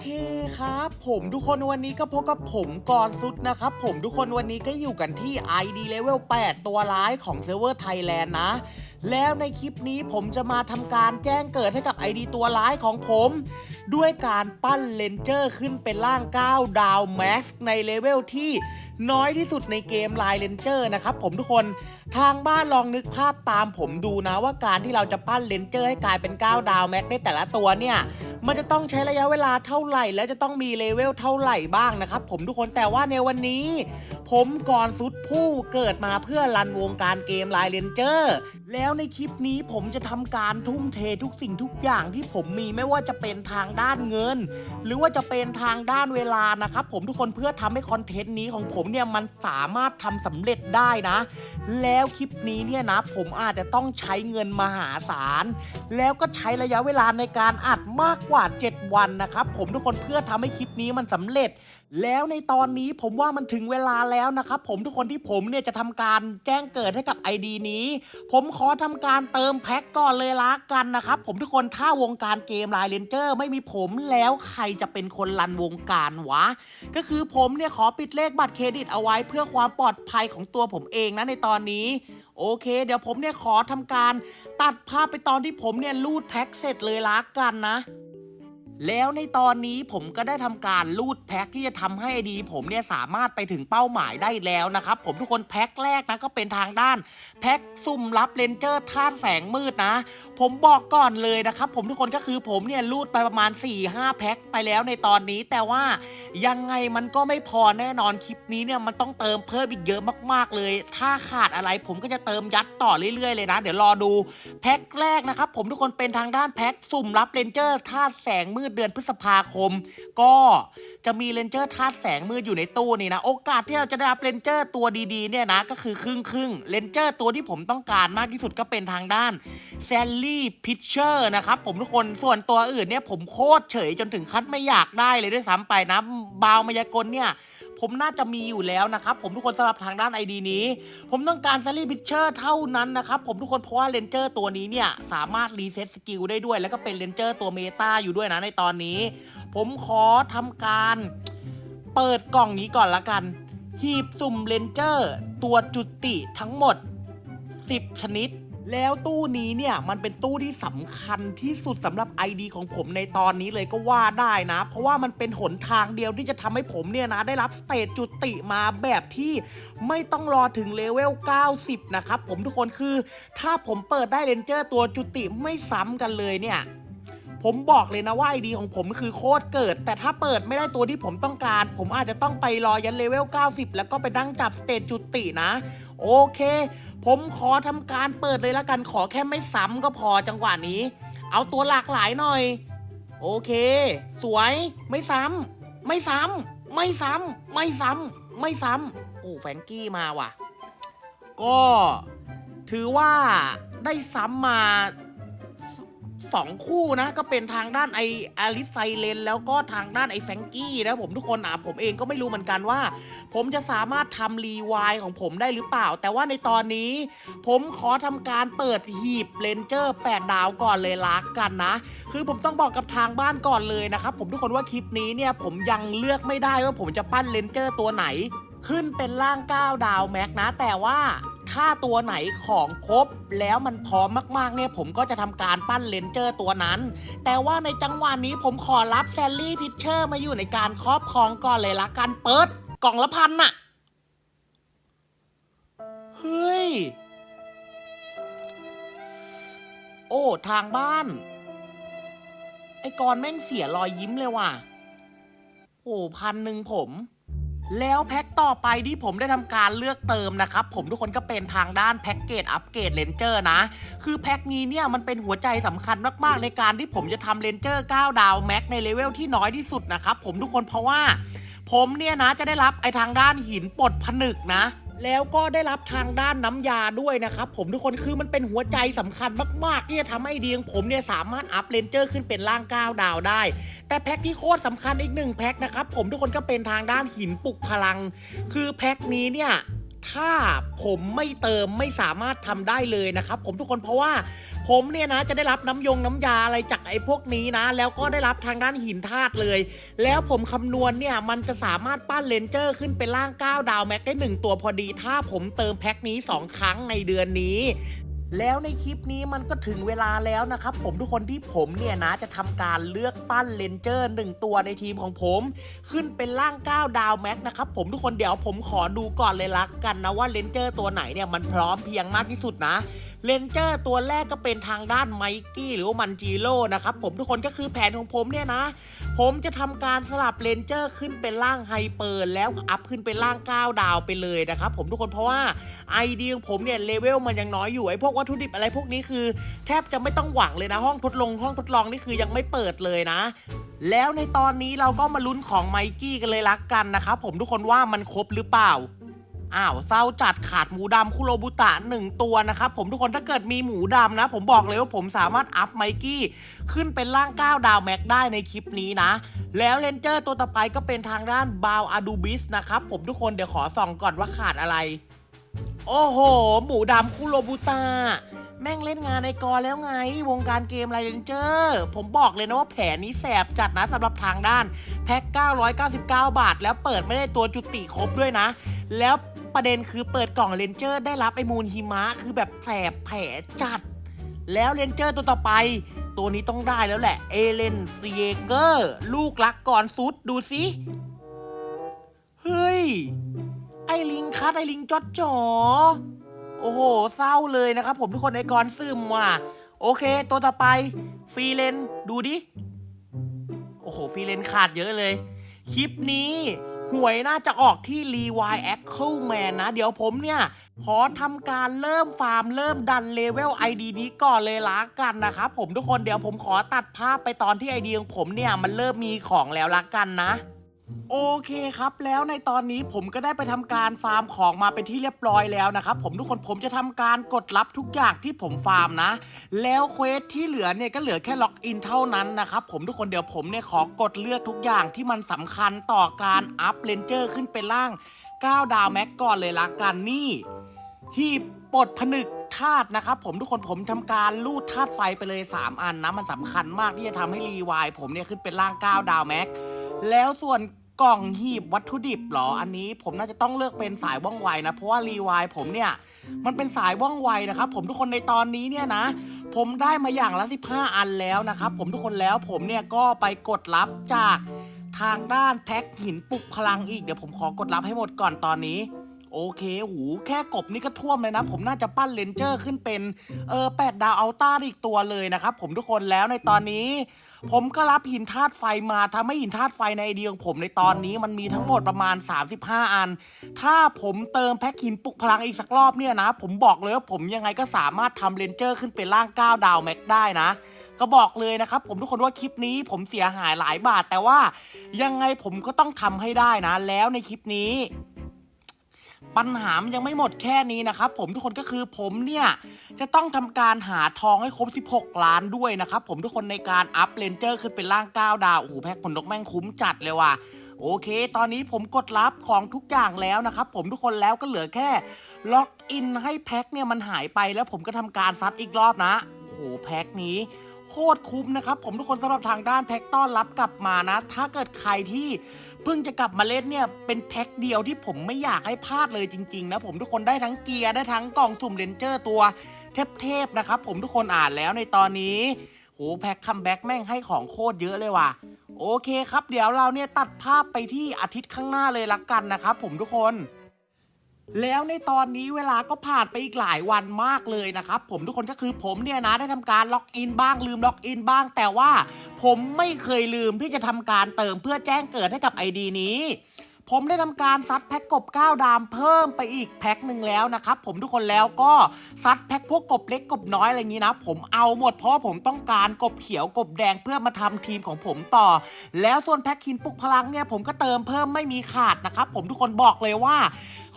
เคครับ ผมทุกคนวันนี้ก็พบกับผมกอนซุดนะครับ ผมทุกคนวันนี้ก็อยู่กันที่ ID Level 8 ตัวร้ายของเซิร์ฟเวอร์ไทยแลนด์นะ แล้วในคลิปนี้ผมจะมาทำการแจ้งเกิดให้กับ ID ตัวร้ายของผม ด้วยการปั้นเลนเจอร์ขึ้นเป็นร่าง 9 ดาวแม็กซ์ในเลเวลที่ น้อยที่สุดในเกมไลน์เลนเจอร์นะครับผมทุกคนทางบ้านลองนึกภาพตามผมดูนะว่าการที่เราจะปั้นเลนเจอร์ให้กลายเป็น 9 ดาวแม็กได้แต่ละตัวเนี่ย มันจะต้องใช้ระยะเวลาเท่าไหร่ แล้วจะต้องมีเลเวลเท่าไหร่บ้างนะครับผมทุกคนแต่ว่าในวันนี้ ผมก่อนสุดผู้เกิดมาเพื่อรันวงการเกมไลน์เลนเจอร์แล้วในคลิปนี้ผมจะทำการทุ่มเททุกสิ่งทุกอย่างที่ผมมีไม่ว่าจะเป็นทางด้านเงิน หรือว่าจะเป็นทางด้านเวลานะครับผมทุกคนเพื่อทำให้คอนเทนต์นี้ของผมเนี่ยมันสามารถทำสำเร็จได้นะ แล้วคลิปนี้เนี่ยนะ ผมอาจจะต้องใช้เงินมหาศาล แล้วก็ใช้ระยะเวลาในการอัดมากกว่า 7 วันนะครับ ผมทุกคนเพื่อทำให้คลิปนี้มันสำเร็จ แล้วในตอนนี้ผมว่ามันถึงเวลาแล้วนะครับผมทุกคนที่ผมเนี่ยจะทำการแจ้งเกิดให้กับ ID นี้ ผมขอทำการเติมแพ็กก่อนเลยละกันนะครับผมทุกคนถ้าวงการเกมไลน์เลนเจอร์ไม่มีผมแล้วใครจะเป็นคนรันวงการวะ ก็คือผมเนี่ยขอปิดเลขบัตรเครดิตเอาไว้เพื่อความปลอดภัยของตัวผมเองนะในตอนนี้โอเค เดี๋ยวผมเนี่ยขอทำการตัดภาพไปตอนที่ผมเนี่ยรูดแพ็คเสร็จเลยละกันนะ แล้วในตอนนี้ผมก็ได้ทำการรูดแพ็คที่จะทำให้อดี ผมเนี่ยสามารถไปถึงเป้าหมายได้แล้วนะครับ ผมทุกคนแพ็คแรกนะก็เป็นทางด้าน แพ็คซุ่มรับเลนเจอร์ธาตุแสงมืดนะ ผมบอกก่อนเลยนะครับ ผมทุกคนก็คือผมเนี่ยรูดไปประมาณ 4-5 แพ็คไปแล้วในตอนนี้ แต่ว่ายังไงมันก็ไม่พอแน่นอนคลิปนี้เนี่ยมันต้องเติมเพิ่มอีกเยอะมาก ๆเลย ถ้าขาดอะไรผมก็จะเติมยัดต่อเรื่อยๆเลยนะ เดี๋ยวรอดูแพ็คแรกนะครับผมทุกคนเป็นทางด้านแพ็คสุ่มรับเลนเจอร์ธาตุแสงมืดเดือนพฤษภาคม ก็จะมีเลนเจอร์ธาตุแสงมืดอยู่ในตู้นี่นะ โอกาสที่เราจะได้รับเลนเจอร์ตัวดีๆเนี่ยนะก็คือครึ่งครึ่งเลนเจอร์ตัวที่ผมต้องการมากที่สุดก็เป็นทางด้านแซลลี่พิชเชอร์นะครับผมทุกคนส่วนตัวอื่นเนี่ยผมโคตรเฉยจนถึงขั้นไม่อยากได้เลยด้วยซ้ำไปนะบาวมายากลเนี่ย ผมน่าจะมีอยู่แล้วนะครับผมทุกคนสำหรับทางด้าน ID นี้ ผมต้องการซ a ลี่พิชเชอร์เท่านั้นนะครับผมทุกคนเพราะว่าเลนเจอร์ตัวนี้เนี่ยสามารถรีเซ็ตสกิลได้ด้วย แล้วก็เป็นเลนเจอร์ตัวเมตาอยู่ด้วยนะในตอนนี้ ผมขอทำการเปิดกล่องนี้ก่อนละกัน หีบสุ่มเลนเจอร์ ตัวจุติทั้งหมด 10 ชนิด แล้วตู้นี้เนี่ยมันเป็นตู้ที่สำคัญที่สุดสำหรับ ID ของผมในตอนนี้เลยก็ว่าได้นะ เพราะว่ามันเป็นหนทางเดียวที่จะทำให้ผมเนี่ยนะได้รับสเตจจุติมาแบบที่ไม่ต้องรอถึงเลเวล 90 นะครับผมทุกคนคือ ถ้าผมเปิดได้เลนเจอร์ตัวจุติไม่ซ้ำกันเลยเนี่ย ผมบอกเลยนะว่าไอดีของผมคือโคตรเกิด แต่ถ้าเปิดไม่ได้ตัวที่ผมต้องการ ผมอาจจะต้องไปรอยันเลเวล 90 แล้วก็ไปนั่งจับสเตจจุตินะ โอเค ผมขอทำการเปิดเลยละกันขอแค่ไม่ซ้ำก็พอจังหวะนี้ เอาตัวหลากหลายหน่อย โอเค สวยไม่ซ้ำไม่ซ้ำไม่ซ้ำไม่ซ้ำไม่ซ้ำโอ้แฟงกี้มาว่ะ ก็ถือว่าได้ซ้ำมา สองคู่นะ ก็เป็นทางด้านไออาริสไซเลน แล้วก็ทางด้านไอแฟงกี้นะผมทุกคนอะผมเองก็ไม่รู้เหมือนกันว่า ผมจะสามารถทำรีวายของผมได้หรือเปล่า แต่ว่าในตอนนี้ ผมขอทำการเปิดหีบเลนเจอร์ 8 ดาวก่อนเลยละกันนะ คือผมต้องบอกกับทางบ้านก่อนเลยนะครับผมทุกคนว่าคลิปนี้เนี่ยผมยังเลือกไม่ได้ว่าผมจะปั้นเลนเจอร์ตัวไหน ขึ้นเป็นร่าง 9 ดาวแม็กนะแต่ว่า ถ้าตัวไหนของครบ แล้วมันพร้อมมากๆเนี่ยผมก็จะทำการปั้นเลนเจอร์ตัวนั้น แต่ว่าในจังหวะนี้ผมขอรับแซลลี่พิชเชอร์มาอยู่ในการครอบครองก่อนเลยละกันเปิดกล่องละพันน่ะ เฮ้ย โอ้ ทางบ้าน ไอ้กรณ์แม่งเสียรอยยิ้มเลยว่ะ โอ้พันหนึ่งผม แล้วแพ็คต่อไปที่ผมได้ทำการเลือกเติมนะครับ ผมทุกคนก็เป็นทางด้านแพ็กเกจอัปเกรดเลนเจอร์นะ คือแพ็คนี้เนี่ยมันเป็นหัวใจสำคัญมากๆ ในการที่ผมจะทำเลนเจอร์9ดาวแม็กในเลเวลที่น้อยที่สุดนะครับผมทุกคนเพราะว่า ผมเนี่ยนะจะได้รับไอทางด้านหินปลดผนึกนะ แล้วก็ได้รับทางด้านน้ำยาด้วยนะครับผมทุกคนคือมันเป็นหัวใจสำคัญมากๆที่จะทำให้ดีของผมเนี่ยสามารถอัพเลนเจอร์ขึ้นเป็นร่าง9ดาวได้ แต่แพ็คที่โคตรสำคัญอีกหนึ่งแพ็คนะครับผมทุกคนก็เป็นทางด้านหินปลุกพลัง คือแพ็คนี้เนี่ย ถ้าผมไม่เติมไม่สามารถทำได้เลยนะครับ ผมทุกคนเพราะว่า ผมเนี่ยนะจะได้รับน้ำยงน้ำยาอะไรจากไอ้พวกนี้นะ แล้วก็ได้รับทางด้านหินธาตุเลย แล้วผมคำนวณเนี่ยมันจะสามารถปั้นเลนเจอร์ขึ้นเป็นร่าง 9 ดาวแม็กได้ 1 ตัวพอดี ถ้าผมเติมแพ็คนี้ 2 ครั้งในเดือนนี้ แล้วในคลิปนี้มันก็ถึงเวลาแล้วนะครับ ผมทุกคนที่ผมเนี่ยนะจะทำการเลือกปั้นเลนเจอร์หนึ่งตัวในทีมของผม ขึ้นเป็นร่าง9ดาวแม็กนะครับผมทุกคนเดี๋ยวผมขอดูก่อนเลยละกันนะว่าเลนเจอร์ตัวไหนเนี่ยมันพร้อมเพียงมากที่สุดนะ เลนเจอร์ตัวแรกก็เป็นทางด้านไมกี้หรือว่ามันจีโร่นะครับผมทุกคนก็คือแผนของผมเนี่ยนะ ผมจะทำการสลับเลนเจอร์ขึ้นเป็นร่างไฮเปอร์แล้วก็อัพขึ้นเป็นร่าง9ดาวไปเลยนะครับผมทุกคนเพราะว่าไอเดียของผมเนี่ยเลเวลมันยังน้อยอยู่ไอพวกวัตถุดิบอะไรพวกนี้คือ แทบจะไม่ต้องหวังเลยนะห้องทดลองห้องทดลองนี่คือยังไม่เปิดเลยนะ แล้วในตอนนี้เราก็มาลุ้นของไมกี้กันเลยละกันนะครับผมทุกคนว่ามันครบหรือเปล่า อ้าวเศร้าจัดขาดหมูดำคุโรบุตะหนึ่งตัวนะครับผมทุกคนถ้าเกิดมีหมูดำนะ ผมบอกเลยว่าผมสามารถอัพไมกี้ขึ้นเป็นร่าง 9 ดาวแม็กได้ในคลิปนี้นะ แล้วเลนเจอร์ตัวต่อไปก็เป็นทางด้านบาวอาดูบิสนะครับผมทุกคนเดี๋ยวขอส่องก่อนว่าขาดอะไร โอ้โห หมูดำคุโรบุตะ แม่งเล่นงานในกอแล้วไง วงการเกมไรเลนเจอร์ ผมบอกเลยนะว่าแผนนี้แสบจัดนะสำหรับทางด้าน แพ็ค 999 บาท แล้วเปิดไม่ได้ตัวจุติครบด้วยนะ แล้วประเด็นคือเปิดกล่องเลนเจอร์ ได้รับไอมูลหิมะ คือแบบแสบแผลจัด แล้วเลนเจอร์ตัวต่อไป ตัวนี้ต้องได้แล้วแหละ เอเลนเซียเกอร์ ลูกรักก่อนซุดดูสิเฮ้ย ไอลิงคัดไอลิงจอดจ๋อ โอ้โห เศร้าเลยนะครับผมทุกคนไอกรซึมว่ะ โอเค ตัวต่อไปฟรีเลนดูดิ โอ้โหฟรีเลนขาดเยอะเลย คลิปนี้หวยน่าจะออกที่รีวายแอคเคิลแมนนะ เดี๋ยวผมเนี่ย ขอทำการเริ่มฟาร์ม เริ่มดันเลเวล ID นี้ก่อนเลยละกันนะครับผมทุกคนเดี๋ยวผมขอตัดภาพไปตอนที่ไอเดียของผมเนี่ย มันเริ่มมีของแล้วละกันนะ โอเคครับแล้วในตอนนี้ผมก็ได้ไปทำการฟาร์มของมาเป็นที่เรียบร้อยแล้วนะครับผมทุกคนผมจะทำการกดรับทุกอย่างที่ผมฟาร์มนะ แล้วเควสที่เหลือเนี่ยก็เหลือแค่ล็อกอินเท่านั้นนะครับผมทุกคนเดี๋ยวผมเนี่ยขอกดเลือกทุกอย่างที่มันสำคัญต่อการอัพเลนเจอร์ขึ้นเป็นร่าง 9 ดาวแม็กก่อนเลยละกันนี่หีบปลดผนึกธาตุนะครับผมทุกคนผมทำการลูดธาตุไฟไปเลย 3 อันนะ มันสำคัญมากที่จะทำให้รีวายผมเนี่ยขึ้นเป็นร่าง 9 ดาวแม็ก แล้วส่วน กล่องหีบวัตถุดิบหรอ อันนี้ผมน่าจะต้องเลือกเป็นสายว่องไวนะ เพราะว่ารีวายผมเนี่ย มันเป็นสายว่องไวนะครับ ผมทุกคนในตอนนี้เนี่ยนะ ผมได้มาอย่างละ 15 อันแล้วนะครับ ผมทุกคนแล้วผมเนี่ยก็ไปกดรับจากทางด้านแพ็คหินปลุกพลังอีก เดี๋ยวผมขอกดรับให้หมดก่อนตอนนี้โอเค หู แค่กบนี่ก็ท่วมเลยนะ ผมน่าจะปั้นเลนเจอร์ขึ้นเป็น เออแปดดาวอัลต้าอีกตัวเลยนะครับ ผมทุกคนแล้วในตอนนี้ ผมก็รับหินธาตุไฟมาทำให้หินธาตุไฟในไอเดียของผมในตอนนี้มันมีทั้งหมดประมาณ 35 อัน ถ้าผมเติมแพ็คหินปลุกพลังอีกสักรอบเนี่ยนะ ผมบอกเลยว่าผมยังไงก็สามารถทำเลนเจอร์ขึ้นเป็นร่าง9ดาวแม็กได้นะก็บอกเลยนะครับผมทุกคนว่าคลิปนี้ผมเสียหายหลายบาทแต่ว่ายังไงผมก็ต้องทำให้ได้นะ แล้วในคลิปนี้ ปัญหามันยังไม่หมดแค่นี้นะครับผมทุกคนก็คือผมเนี่ย จะต้องทำการหาทองให้ครบ 16 ล้านด้วยนะครับผมทุกคนในการอัพเลนเจอร์ขึ้นเป็นร่าง 9 ดาว โอ้โห แพ็คผลนกแม่งคุ้มจัดเลยว่ะโอเค ตอนนี้ผมกดรับของทุกอย่างแล้วนะครับผมทุกคนแล้วก็เหลือแค่ ล็อกอินให้แพ็คเนี่ยมันหายไปแล้วผมก็ทำการซัดอีกรอบนะโอ้โหแพ็คนี้โคตรคุ้มนะครับผมทุกคนสำหรับทางด้านแพ็คต้อนรับกลับมานะ ถ้าเกิดใครที่ เพิ่งจะกลับมาเล่นเนี่ยเป็นแพ็คเดียวที่ผมไม่อยากให้พลาดเลยจริงๆนะผมทุกคนได้ทั้งเกียร์ได้ทั้งกล่องสุ่มเลนเจอร์ตัวเทพๆนะครับผมทุกคนอ่านแล้วในตอนนี้โหแพ็คคัมแบ็กแม่งให้ของโคตรเยอะเลยว่ะโอเคครับเดี๋ยวเราเนี่ยตัดภาพไปที่อาทิตย์ข้างหน้าเลยละกันนะครับผมทุกคน แล้วในตอนนี้เวลาก็ผ่านไปอีกหลายวันมากเลยนะครับผมทุกคนก็คือผมเนี่ยนะได้ทำการล็อกอินบ้างลืมล็อกอินบ้าง แต่ว่าผมไม่เคยลืมที่จะทำการเติมเพื่อแจ้งเกิดให้กับ ID นี้ ผมได้ทำการซัดแพ็กกบ 9 ดามเพิ่มไปอีกแพ็คหนึ่งแล้วนะครับผมทุกคนแล้วก็ซัดแพ็กพวกกบเล็กกบน้อยอะไรอย่างนี้นะ ผมเอาหมดเพราะผมต้องการกบเขียวกบแดงเพื่อมาทำทีมของผมต่อ แล้วส่วนแพ็กหินปลุกพลังเนี่ยผมก็เติมเพิ่มไม่มีขาดนะครับผมทุกคนบอกเลยว่า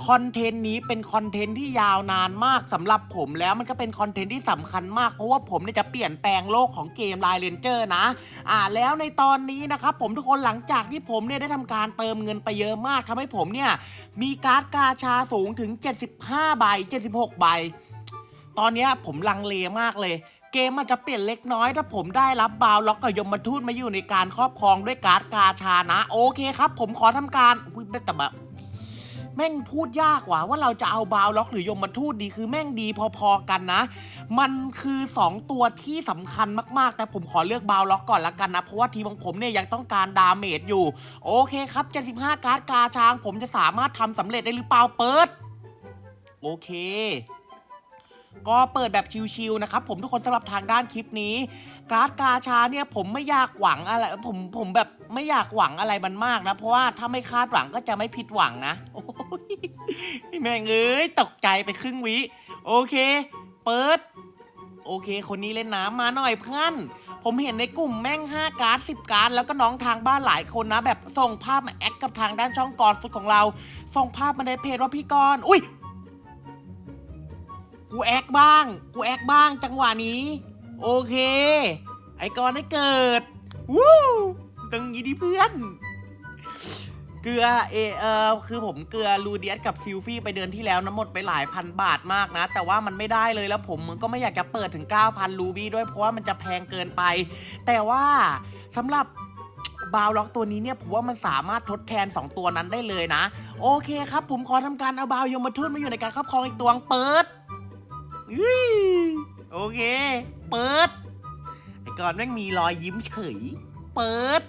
คอนเทนต์นี้เป็นคอนเทนต์ที่ยาวนานมากสำหรับผมแล้วมันก็เป็นคอนเทนต์ที่สำคัญมากเพราะว่าผมเนี่ยจะเปลี่ยนแปลงโลกของเกมไลเลนเจอร์นะ อ่าแล้วในตอนนี้นะครับผมทุกคนหลังจากที่ผมเนี่ยได้ทำการเติมเงินไปเยอะมากทำให้ผมเนี่ย มีการ์ดกาชาสูงถึง 75 ใบ 76 ใบ ตอนนี้ผมลังเลมากเลย เกมมันจะเปลี่ยนเล็กน้อย ถ้าผมได้รับบาวล็อกกับยมทูตมาอยู่ในการครอบครองด้วยการ์ดกาชานะ โอเคครับ ผมขอทำการอุ้ยแต่แบบ แม่งพูดยากว่ะว่าเราจะเอาบาวล็อกหรือยมทูตดีคือแม่งดีพอๆกันนะ มันคือ 2 ตัวที่สำคัญมากๆ แต่ผมขอเลือกบาวล็อกก่อนละกันนะ เพราะว่าทีมของผมเนี่ยยังต้องการดาเมจอยู่ โอเคครับ 75 การ์ดกาช้าง ผมจะสามารถทำสำเร็จได้หรือเปล่าเปิด โอเคก็เปิดแบบชิวๆนะครับผมทุกคนสำหรับทางด้านคลิปนี้ การ์ดกาชาเนี่ยผมไม่อยากหวังอะไรผมผมแบบ ไม่อยากหวังอะไรมันมากนะ เพราะว่าถ้าไม่คาดหวังก็จะไม่ผิดหวังนะโอ้ยแม่งเอ้ยตกใจไปครึ่งวิ โอเค เปิด โอเค คนนี้เล่นน้ำมาหน่อยเพื่อนผมเห็นในกลุ่มแม่ง 5 การ์ด 10 การ์ด แล้วก็น้องทางบ้านหลายคนนะ แบบส่งภาพมาแอคกับทางด้านช่องกอนฟุตของเรา ส่งภาพมาในเพจว่าพี่กรณ์อุ้ยกูแอคบ้าง กูแอคบ้างจังหวะนี้ โอเค ไอกรณ์ได้เกิด วู้ ตึงยีดีเพื่อน เกลือเอเออคือผมเกลือลูเดียสกับซิลฟี่ไปเดือนที่แล้วนะหมดไปหลายพันบาทมากนะ แต่ว่ามันไม่ได้เลยแล้วผมก็ไม่อยากจะเปิดถึง 9,000ลูบี้ด้วยเพราะว่ามันจะแพงเกินไป แต่ว่าสำหรับบาวล็อกตัวนี้เนี่ยผมว่ามันสามารถทดแทน 2 ตัวนั้นได้เลยนะ โอเคครับ ผมขอทำการเอาบาวยมทูตมาอยู่ในการครอบครองอีกตัวเปิดอโอเค เปิดไอ้ก่อนแม่งมีรอยยิ้มเฉย เปิด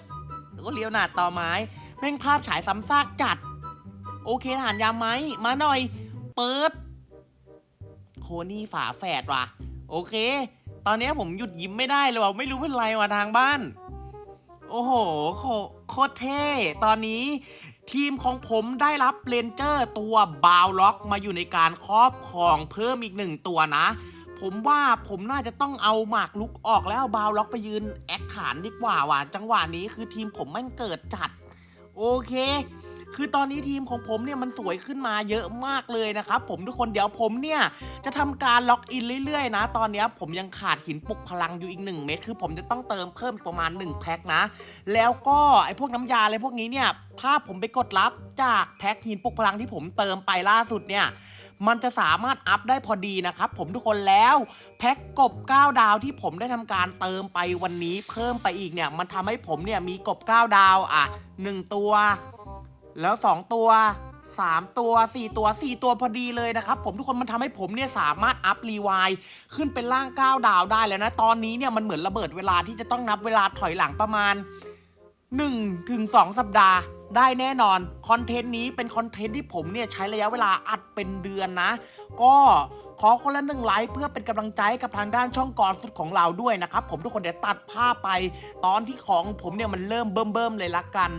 ก็เลี้ยวหน้าต่อไม้ แม่งภาพฉายซ้ำซากจัด โอเคทหารยามไหมมาหน่อย เปิด โคนี่ฝาแฝดว่ะ โอเค ตอนนี้ผมหยุดยิ้มไม่ได้เลยว่ะไม่รู้เป็นไรว่ะทางบ้าน โอ้โหโคโคตรเท่ ตอนนี้ทีมของผมได้รับเลนเจอร์ตัวบาวล็อกมาอยู่ในการครอบครองเพิ่มอีกหนึ่งตัวนะ ผมว่าผมน่าจะต้องเอาหมากลุกออกแล้วเอาบาวล็อกไปยืนแอคขานดีกว่าว่ะจังหวะนี้คือทีมผมแม่งเกิดจัด โอเค คือตอนนี้ทีมของผมเนี่ยมันสวยขึ้นมาเยอะมากเลยนะครับผมทุกคนเดี๋ยวผมเนี่ยจะทำการล็อกอินเรื่อยๆนะ ตอนนี้ผมยังขาดหินปลุกพลังอยู่อีก 1 เม็ดคือผมจะต้องเติมเพิ่มอีกประมาณ 1 แพ็คนะ แล้วก็ไอ้พวกน้ำยาอะไรพวกนี้เนี่ยถ้าผมไปกดรับจากแพ็คหินปลุกพลังที่ผมเติมไปล่าสุดเนี่ย มันจะสามารถอัพได้พอดีนะครับผมทุกคนแล้วแพ็คกบ 9 ดาวที่ผมได้ทำการเติมไปวันนี้เพิ่มไปอีกเนี่ย มันทำให้ผมเนี่ยมีกบ 9 ดาวอะ 1 ตัว แล้ว 2 ตัว 3 ตัว 4 ตัว 4 ตัวพอดีเลยนะครับผมทุกคนมันทำให้ผมเนี่ยสามารถอัพรีไวล์ขึ้นเป็นร่าง 9 ดาวได้แล้วนะ ตอนนี้เนี่ยมันเหมือนระเบิดเวลาที่จะต้องนับเวลาถอยหลังประมาณ1ถึง2สัปดาห์ ได้แน่นอนคอนเทนต์นี้เป็นคอนเทนต์ที่ผมเนี่ยใช้ระยะเวลาอัดเป็นเดือนนะ ก็ขอคนละหนึ่งไลค์เพื่อเป็นกำลังใจกับทางด้านช่องกอนสุดของเราด้วยนะครับ ผมทุกคนเดี๋ยวตัดภาพไป ตอนที่ของผมเนี่ยมันเริ่มเบิ่มๆเลยละกัน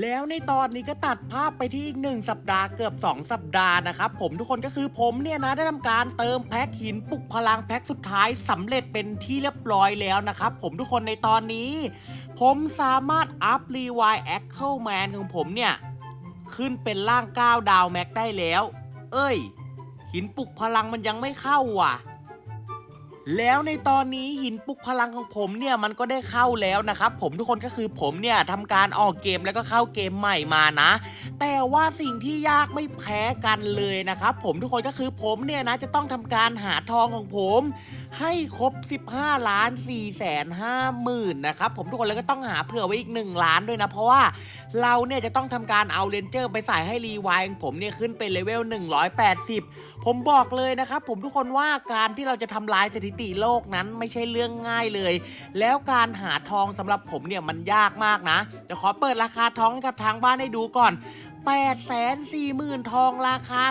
แล้วในตอนนี้ก็ตัดภาพไปที่อีกหนึ่งสัปดาห์เกือบ 2 สัปดาห์นะครับผมทุกคนก็คือผมเนี่ยนะได้ทำการเติมแพ็คหินปลุกพลังแพ็คสุดท้ายสำเร็จเป็นที่เรียบร้อยแล้วนะครับผมทุกคนในตอนนี้ ผมสามารถอัพรีไวแอคเคิลแมนของผมเนี่ย ขึ้นเป็นร่าง 9 ดาวแม็กได้แล้ว เอ้ย หินปลุกพลังมันยังไม่เข้าว่ะ แล้วในตอนนี้หินปลุกพลังของผมเนี่ยมันก็ได้เข้าแล้วนะครับ ผมทุกคนก็คือผมเนี่ยทำการออกเกมแล้วก็เข้าเกมใหม่มานะ แต่ว่าสิ่งที่ยากไม่แพ้กันเลยนะครับ ผมทุกคนก็คือผมเนี่ยนะจะต้องทำการหาทองของผม ให้ครบ 15 ล้าน4แสน5หมื่นนะครับผมทุกคนแล้วก็ต้องหาเผื่อไว้อีก 1 ล้านด้วยนะ เพราะว่าเราเนี่ยจะต้องทำการเอาเลนเจอร์ไปใส่ให้รีไวล์ของผมเนี่ยขึ้นเป็นเลเวล 180 ผมบอกเลยนะครับผมทุกคนว่าการที่เราจะทำลายสถิติโลกนั้นไม่ใช่เรื่องง่ายเลย แล้วการหาทองสำหรับผมเนี่ยมันยากมากนะเดี๋ยวขอเปิดราคาทองให้กับทางบ้านให้ดูก่อน 8 4 0 0 0 0 ทองราคา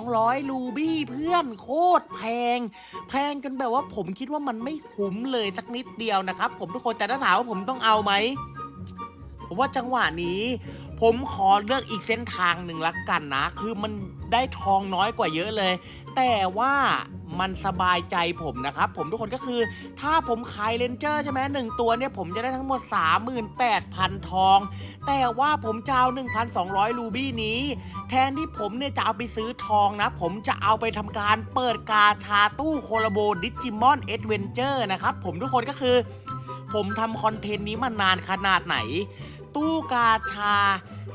200ลูบี้เพื่อนโคตรแพง แพงกันแบบว่าผมคิดว่ามันไม่คุ้มเลยสักนิดเดียวนะครับ ผมทุกคนจะถ้าถามว่าผมต้องเอาไหม ผมว่าจังหวะนี้ ผมขอเลือกอีกเส้นทางหนึ่งละกันนะ คือมันได้ทองน้อยกว่าเยอะเลย แต่ว่ามันสบายใจผมนะครับ ผมทุกคนก็คือ ถ้าผมขายเลนเจอร์ใช่ไหมหนึ่งตัวเนี่ย ผมจะได้ทั้งหมด 38,000 ทอง แต่ว่าผมจะเอา 1,200 รูบี้นี้ แทนที่ผมเนี่ยจะเอาไปซื้อทองนะ ผมจะเอาไปทำการเปิดกาชาตู้โคลาโบดิจิมอนเอ็ดเวนเจอร์นะครับ ผมทุกคนก็คือ ผมทำคอนเทนต์นี้มานานขนาดไหน ตู้กาชา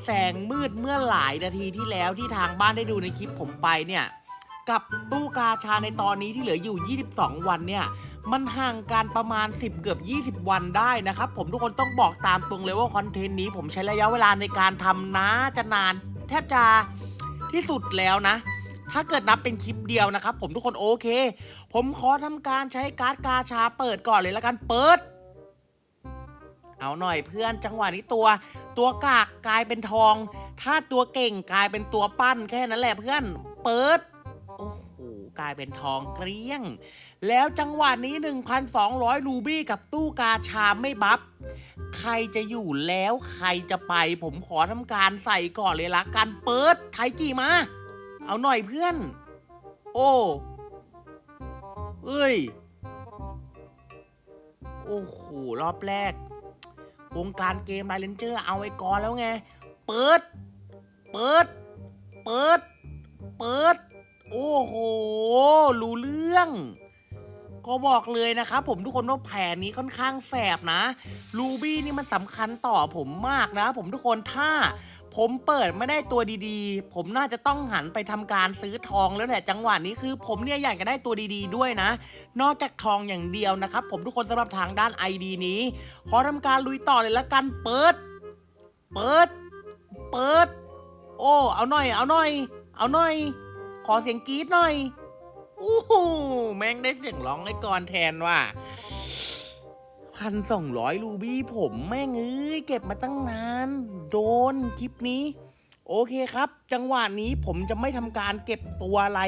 แสงมืดเมื่อหลายนาทีที่แล้วที่ทางบ้านได้ดูในคลิปผมไปเนี่ย กับตู้กาชาในตอนนี้ที่เหลืออยู่ 22 วันเนี่ยมันห่างกันประมาณ 10 เกือบ 20 วันได้นะครับ ผมทุกคนต้องบอกตามตรงเลยว่าคอนเทนต์นี้ผมใช้ระยะเวลาในการทำนะจะนาน แทบจะที่สุดแล้วนะ ถ้าเกิดนับเป็นคลิปเดียวนะครับ ผมทุกคนโอเค ผมขอทำการใช้การ์ดกาชาเปิดก่อนเลยล้วกันเปิด เอาหน่อยเพื่อนจังหวะนี้ตัว ตัวกากกลายเป็นทอง ถ้าตัวเก่งกลายเป็นตัวปั้นแค่นั้นแหละเพื่อน เปิด กลายเป็นทองเกลี้ยง แล้วจังหวะนี้ 1,200 รูบี้กับตู้กาชาไม่บัฟใครจะอยู่แล้วใครจะไป ผมขอทำการใส่ก่อนเลยละกันเปิดไทกี่มา เอาหน่อยเพื่อน โอ้เอ้ย โอ้โห รอบแรก วงการเกมไ i เลนเจอร์เอาไว้ก่อนแล้วไง เปิด เปิด เปิด เปิด โอ้โห รู้เรื่อง ก็บอกเลยนะครับผมทุกคนว่าแผนนี้ค่อนข้างแสบนะ รูบี้นี่มันสำคัญต่อผมมากนะ ผมทุกคนถ้าผมเปิดไม่ได้ตัวดีๆ ผมน่าจะต้องหันไปทำการซื้อทองแล้วแหละจังหวะนี้คือ ผมเนี่ยอยากจะได้ตัวดีๆด้วยนะ นอกจากทองอย่างเดียวนะครับ ผมทุกคนสำหรับทางด้าน ID นี้ ขอทำการลุยต่อเลยละกันเปิด เปิด เปิด โอ้ เอาหน่อย เอาหน่อย เอาหน่อย ขอเสียงกรี๊ดหน่อยอู้หูแม่งได้เสียงร้องไอ้กรแทนว่ะพันสองร้อยรูบี้ผมแม่งเอ้ยเก็บมาตั้งนาน โดนคลิปนี้ โอเคครับ จังหวะนี้ผมจะไม่ทำการเก็บตัวอะไร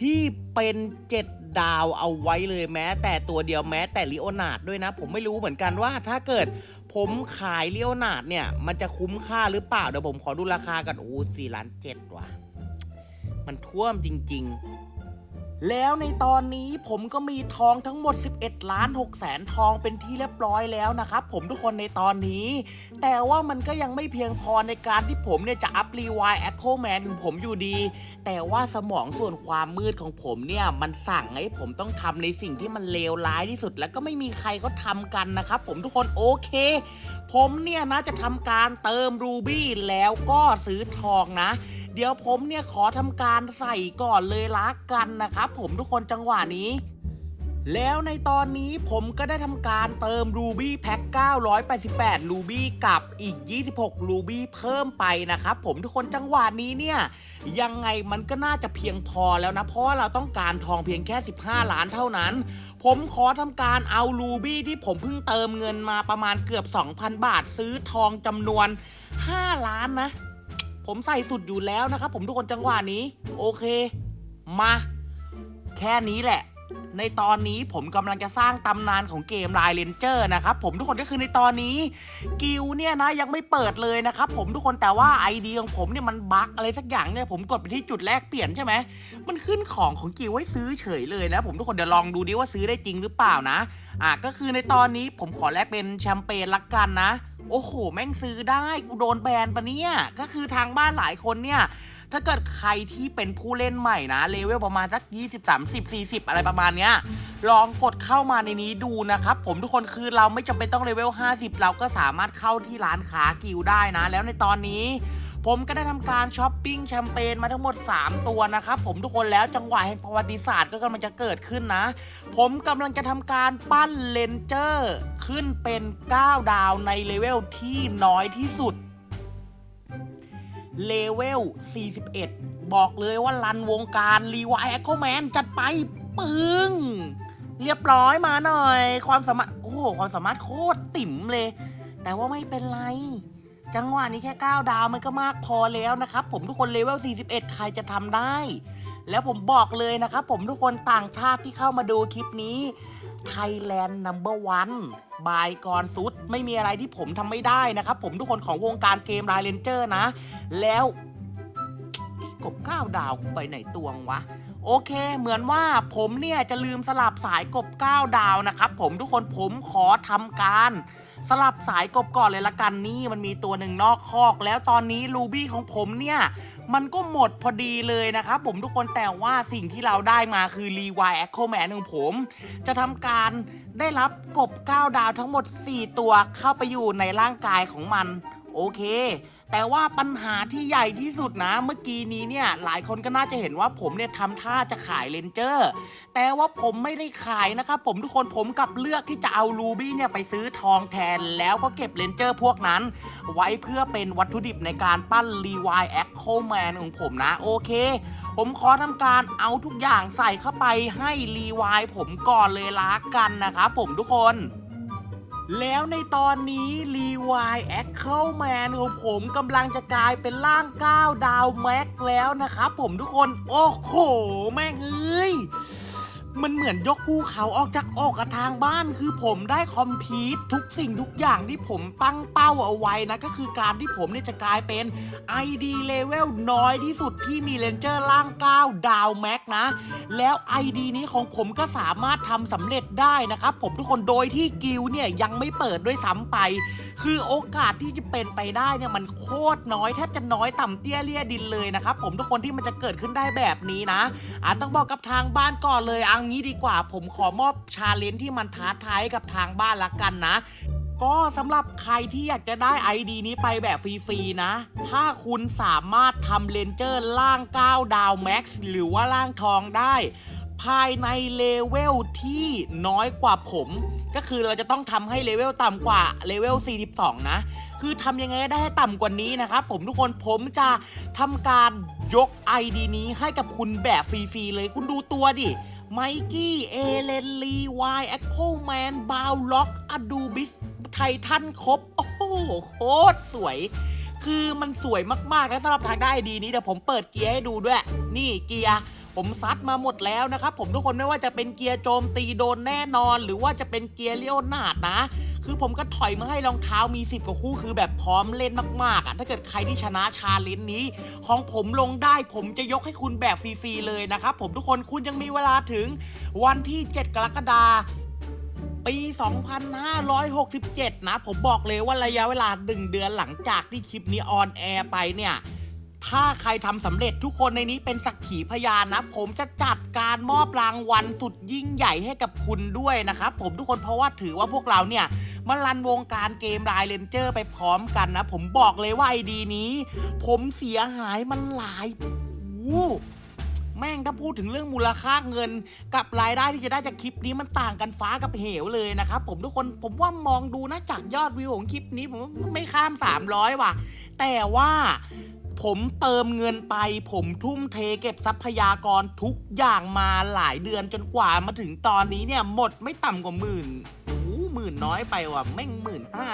ที่เป็นเจ็ดดาวเอาไว้เลยแม้ แต่ตัวเดียวแม้แต่ลิโอนาร์ดด้วยนะ ผมไม่รู้เหมือนกันว่าถ้าเกิดผมขายลิโอนาดเนี่ย มันจะคุ้มค่าหรือเปล่า เดี๋ยวผมขอดูราคากันโอ้สี่ล้านเจ็ดว่ะ มันท่วมจริง ๆ แล้วในตอนนี้ผมก็มีทองทั้งหมด 11 ล้าน6แสนทองเป็นที่เรียบร้อยแล้วนะครับผมทุกคนในตอนนี้ แต่ว่ามันก็ยังไม่เพียงพอในการที่ผมเนี่ยจะอัพรีวายแอคโคแมนของผมอยู่ดี แต่ว่าสมองส่วนความมืดของผมเนี่ย มันสั่งให้ผมต้องทำในสิ่งที่มันเลวร้ายที่สุด แล้วก็ไม่มีใครเขาทำกันนะครับผมทุกคนโอเคผมเนี่ยนะจะทำการเติมรูบี้แล้วก็ซื้อทองนะ เดี๋ยวผมเนี่ยขอทำการใส่ก่อนเลยละกันนะครับผมทุกคนจังหวะนี้แล้วในตอนนี้ผมก็ได้ทำการเติมรูบี้แพ็ค988รูบี้กับอีก 26รูบี้เพิ่มไปนะครับผมทุกคนจังหวะนี้เนี่ย ยังไงมันก็น่าจะเพียงพอแล้วนะ เพราะเราต้องการทองเพียงแค่ 15 ล้านเท่านั้น ผมขอทำการเอารูบี้ที่ผมเพิ่งเติมเงินมาประมาณเกือบ 2,000 บาทซื้อทองจำนวน 5 ล้านนะ ผมใส่สุดอยู่แล้วนะครับ ผมทุกคนจังหวะนี้ โอเค มา แค่นี้แหละ ในตอนนี้ผมกำลังจะสร้างตำนานของเกมไลเลนเจอร์นะครับผมทุกคนก็คือในตอนนี้ กิลเนี่ยนะยังไม่เปิดเลยนะครับผมทุกคนแต่ว่าไอเดียของผมเนี่ยมันบั๊กอะไรสักอย่างเนี่ยผมกดไปที่จุดแรกเปลี่ยนใช่ไหมมันขึ้นของของกิลไว้ซื้อเฉยเลยนะผมทุกคนเดี๋ยวลองดูดิว่าซื้อได้จริงหรือเปล่านะ อะก็คือในตอนนี้ผมขอแลกเป็นแชมเปญละกันนะ โอ้โห แม่งซื้อได้ กูโดนแบนปะเนี่ย ก็คือทางบ้านหลายคนเนี่ย ถ้าเกิดใครที่เป็นผู้เล่นใหม่นะเลเวลประมาณสัก20 30 40 อะไรประมาณเนี้ยลองกดเข้ามาในนี้ดูนะครับ ผมทุกคนคือเราไม่จำเป็นต้องเลเวล50 เราก็สามารถเข้าที่ร้านค้ากิลได้นะ แล้วในตอนนี้ ผมก็ได้ทำการช้อปปิ้งแชมเปญมาทั้งหมด 3 ตัวนะครับผมทุกคนแล้วจังหวะแห่งประวัติศาสตร์ก็กำลังจะเกิดขึ้นนะ ผมกำลังจะทำการปั้นเลนเจอร์ขึ้นเป็น 9 ดาวในเลเวลที่น้อยที่สุดเลเวล 41 บอกเลยว่ารันวงการรีวายแอคโคแมนจัดไปปึ้ง เรียบร้อยมาหน่อย ความสามารถ โอ้โห ความสามารถโคตรติ่มเลย แต่ว่าไม่เป็นไร จังหวะนี้แค่ 9 ดาวมันก็มากพอแล้วนะครับ ผมทุกคนเลเวล 41 ใครจะทำได้ แล้วผมบอกเลยนะครับ ผมทุกคนต่างชาติที่เข้ามาดูคลิปนี้ Thailand Number One บายกรซุดไม่มีอะไรที่ผมทำไม่ได้นะครับ ผมทุกคนของวงการเกมรายเลนเจอร์นะ แล้วกบก้าวดาวไปไหนตวงวะโอเค เหมือนว่าผมเนี่ยจะลืมสลับสายกบก้าวดาวนะครับ ผมทุกคนผมขอทำการ สลับสายกบก่อนเลยละกันนี่มันมีตัวหนึ่งนอกคอก แล้วตอนนี้ลูบี้ของผมเนี่ย มันก็หมดพอดีเลยนะครับผมทุกคนแต่ว่าสิ่งที่เราได้มาคือรีวายแอคโคแมนของผม จะทำการได้รับกบ 9 ดาวทั้งหมด 4 ตัวเข้าไปอยู่ในร่างกายของมัน โอเค แต่ว่าปัญหาที่ใหญ่ที่สุดนะ เมื่อกี้นี้เนี่ย หลายคนก็น่าจะเห็นว่าผมเนี่ยทำท่าจะขายเลนเจอร์ แต่ว่าผมไม่ได้ขายนะครับผมทุกคนผมกับเลือกที่จะเอารูบี้เนี่ยไปซื้อทองแทนแล้วก็เก็บเลนเจอร์พวกนั้น ไว้เพื่อเป็นวัตถุดิบในการปั้นรีวายแอคโคแมนของผมนะ โอเค ผมขอทำการเอาทุกอย่างใส่เข้าไปให้รีวายผมก่อนเลยละกันนะครับผมทุกคน แล้วในตอนนี้รีวายแอคเคลแมนของผมกำลังจะกลายเป็นร่าง9ดาวแม็กแล้วนะครับผมทุกคน โอ้โห แม่งเอ้ย มันเหมือนยกภูเขาออกจากอกกับทางบ้าน คือผมได้คอมพีททุกสิ่งทุกอย่างที่ผมตั้งเป้าเอาไว้นะ ก็คือการที่ผมเนี่ยจะกลายเป็น ID Level น้อยที่สุดที่มีเลนเจอร์ล่าง 9 ดาวแม็กนะ แล้ว ID นี้ของผมก็สามารถทำสำเร็จได้นะครับ ผมทุกคนโดยที่กิลเนี่ยยังไม่เปิดด้วยซ้ำไป คือโอกาสที่จะเป็นไปได้เนี่ยมันโคตรน้อยแทบจะน้อยต่ำเตี้ยเลี่ยดินเลยนะครับผมทุกคนที่มันจะเกิดขึ้นได้แบบนี้นะอะต้องบอกกับทางบ้านก่อนเลยอเอางี้ดีกว่าผมขอมอบชาเลนจ์ที่มันท้าทายกับทางบ้านละกันนะ ก็สำหรับใครที่อยากจะได้ ID นี้ไปแบบฟรีๆนะ ถ้าคุณสามารถทำเลนเจอร์ล่าง 9 ดาวแม็กซ์หรือว่าล่างทองได้ ภายในเลเวลที่น้อยกว่าผม ก็คือเราจะต้องทำให้เลเวลต่ำกว่าเลเวล 42 นะ คือทำยังไงได้ให้ต่ำกว่านี้นะครับผมทุกคนผมจะทำการยก ID นี้ให้กับคุณแบบฟรีๆเลยคุณดูตัวดิ ไมกี้ เอเลนลีวายแอคโคแมน บาวล็อกอดูบิส ไททันครบ โอ้โห โคตรสวย คือมันสวยมากๆนะสำหรับทางได้ดีนี้เดี๋ยวผมเปิดเกียร์ให้ดูด้วย นี่เกียร์ ผมซัดมาหมดแล้วนะครับผมทุกคนไม่ว่าจะเป็นเกียร์โจมตีโดนแน่นอน หรือว่าจะเป็นเกียร์เลี้ยวหนาดนะ คือผมก็ถอยมาให้รองเท้ามี 10 กว่าคู่คือแบบพร้อมเล่นมากๆอะถ้าเกิดใครที่ชนะชาเลนจ์นี้ ของผมลงได้ผมจะยกให้คุณแบบฟรีๆเลยนะครับผมทุกคนคุณยังมีเวลาถึงวันที่ 7 กรกฎาคมปี 2567 นะ ผมบอกเลยว่าระยะเวลาหนึ่งเดือนหลังจากที่คลิปนี้ออนแอร์ไปเนี่ย ถ้าใครทำสำเร็จทุกคนในนี้เป็นสักขีพยานนะ ผมจะจัดการมอบรางวัลสุดยิ่งใหญ่ให้กับคุณด้วยนะครับผมทุกคนเพราะว่าถือว่าพวกเราเนี่ยมารันวงการเกมรายเลนเจอร์ไปพร้อมกันนะ ผมบอกเลยว่าไอดีนี้ ผมเสียหายมันหลายโอ้โหแม่งถ้าพูดถึงเรื่องมูลค่าเงิน กับรายได้ที่จะได้จากคลิปนี้มันต่างกันฟ้ากับเหวเลยนะครับผมทุกคนผมว่ามองดูนะจากยอดวิวของคลิปนี้ผมไม่ข้าม 300 ว่ะ แต่ว่า ผมเติมเงินไป ผมทุ่มเทเก็บทรัพยากรทุกอย่างมาหลายเดือนจนกว่ามาถึงตอนนี้เนี่ยหมดไม่ต่ำกว่าหมื่นโอ้หมื่นน้อยไปว่ะแม่งหมื่นห้า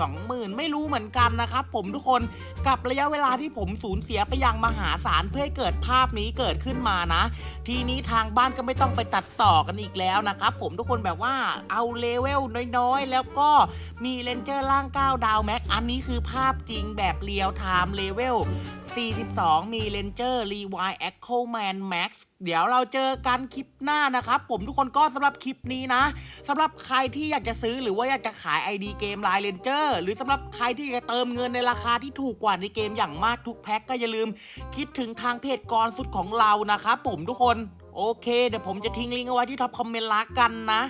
สองหมื่นไม่รู้เหมือนกันนะครับผมทุกคนกับระยะเวลาที่ผมสูญเสียไปอย่างมหาศาลเพื่อให้เกิดภาพนี้เกิดขึ้นมานะ ทีนี้ทางบ้านก็ไม่ต้องไปตัดต่อกันอีกแล้วนะครับผมทุกคนแบบว่าเอาเลเวลน้อยๆ แล้วก็มีเลนเจอร์ล่าง 9 ดาวแม็กอันนี้คือภาพจริงแบบเรียลไทม์เลเวล42 มีเลนเจอร์รีวายแอคโคแมนแม็กซ์เดี๋ยวเราเจอกันคลิปหน้านะครับ ผมทุกคนก็สำหรับคลิปนี้นะสำหรับใครที่อยากจะซื้อหรือว่าอยากจะขาย ID เกมไลน์เลนเจออร์ หรือสำหรับใครที่จะเติมเงินในราคาที่ถูกกว่าในเกมอย่างมากทุกแพ็คก็อย่าลืม คิดถึงทางเพจกรสุดของเรานะครับผมทุกคน โอเค เดี๋ยวผมจะทิ้งลิงก์เอาไว้ที่ท็อปคอมเมนต์ละกันนะ